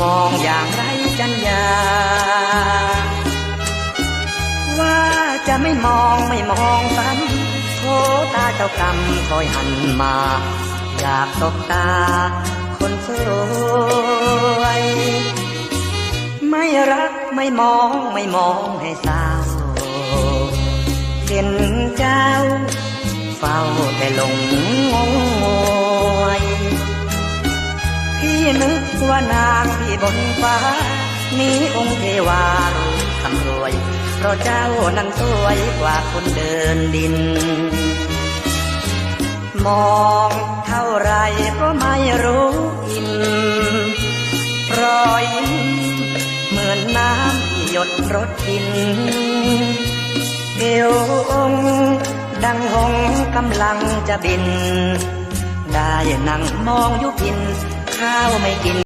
มองอย่างไรกันยาว่าจะไม่มองไม่มองซ้ำโทตาเจ้ากรรมคอยหันมา อยากตบตา คนสวย ไม่รักไม่มองไม่มองให้เศร้าเห็นเจ้า เฝ้าแต่ลง นึกว่านางที่บนฟ้า นี้องค์เทวารู้สำรวย เพราะเจ้านั้นสวยกว่าคนเดินดิน มองเท่าไรก็ไม่รู้อินรอยเหมือนน้ำที่หยดรดกินเอวองดังหงกำลังจะบิน ได้นั่งมองอยุพิน ข้าวไม่กิน